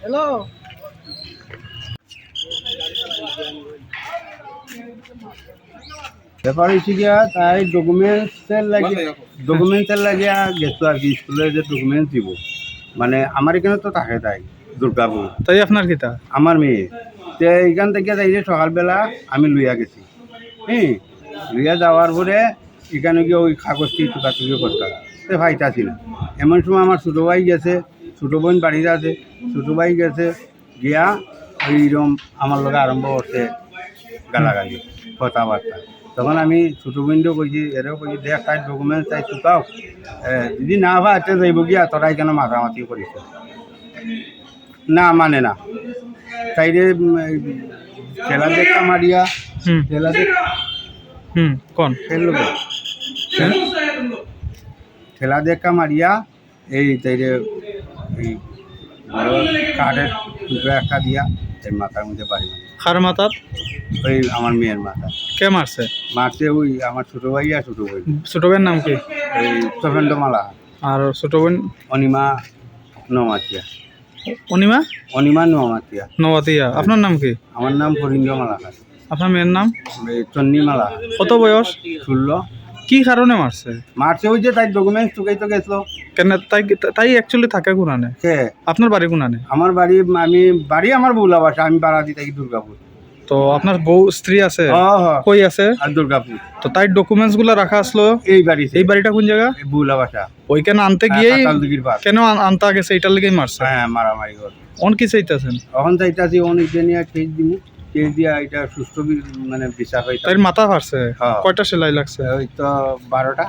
Hello ব্যাপার হচ্ছে গিয়া তাই ডকুমেন্টসের লাগে ডকুমেন্টসের লাগিয়া গেছো আর কি? স্কুলের যে ডকুমেন্টস দিব। মানে আমার এখানে তো থাকে তাই দুর্গাপুর তাই আপনার কিতা আমার মেয়ে। তো এইখান থেকে তাই যে সকালবেলা আমি লইয়া গেছি। হ্যাঁ লইয়া যাওয়ার পরে এখানে গিয়ে ওই কাগজটি টুকাটুকি করতাম তো ভাইতাছি না এমন সময় আমার ছোটো ভাই গেছে ছোটো বোন বাড়িতে আছে ছোটো ভাই গেছে গিয়া ওইরকম আমার লগে আরম্ভ করছে গালাগালি কথাবার্তা। তখন আমি ছোটো বোনকেও কইছি এরও কইছি দেখ তাই ডকুমেন্ট তাই চুকাও যদি না হয় এতে যাইব গিয়া তোরাই কেন মাথামাতি করিস। না মানে না। তাইরে উম, খেলা দেখা মারিয়া হুম। খেলা দেখ হুম কোন? খেলব খেলা দেখা মারিয়া এই তাইরে এই কাঠের টুকরা একটা দিয়া এই মাথার মধ্যে বাড়ি খার মাথাত ওই আমার মেয়ের মাথা। কে মারছে? মারছে ওই আমার ছোটো ভাই আর ছোটো ভাই ছোট বোন নাম কি? এই চফেন্দ্র মালা আর ছোট বোন? অনিমা নমাতিয়া অনিমা? অনিমা নমাতিয়া নবাতিয়া আপনার নাম কি? আমার নাম ফরিন্দ্র মালা আপনার মেয়ের নাম? চন্ডী মালা কত বয়স? ষোলো। কি কারণে মারছে? মারছে ওই যে তাই ডকুমেন্টস টুকাই তো গেছিল। কেন তাই তাই অ্যাকচুয়ালি থাকে কোনানে? সে আপনার বাড়ি কোনানে? আমার বাড়ি আমি বাড়ি আমার বউলা বাসা আমি বাড়া দিই থাকি দুর্গাপুর। তো আপনার বউ স্ত্রী আছে? কই আছে? আর দুর্গাপুর। তো তাই ডকুমেন্টসগুলো রাখা আসলো? এই বাড়ি এই বাড়িটা কোন জায়গা? এই বউলা বাসা। ওইখানে আনতে গিয়েই পাশ কেন আন- আনতে গেছে এটার লেগেই মারছে? হ্যাঁ মারামারি কর। অন কি চাইতেছেন? তো এটা অন এটা নিয়ে কেস দিব কেস দিয়া এটা সুস্থ মানে বিচার হয় তার মাথা হ্যাঁ। কয়টা সেলাই লাগছে? ওই তো বারোটা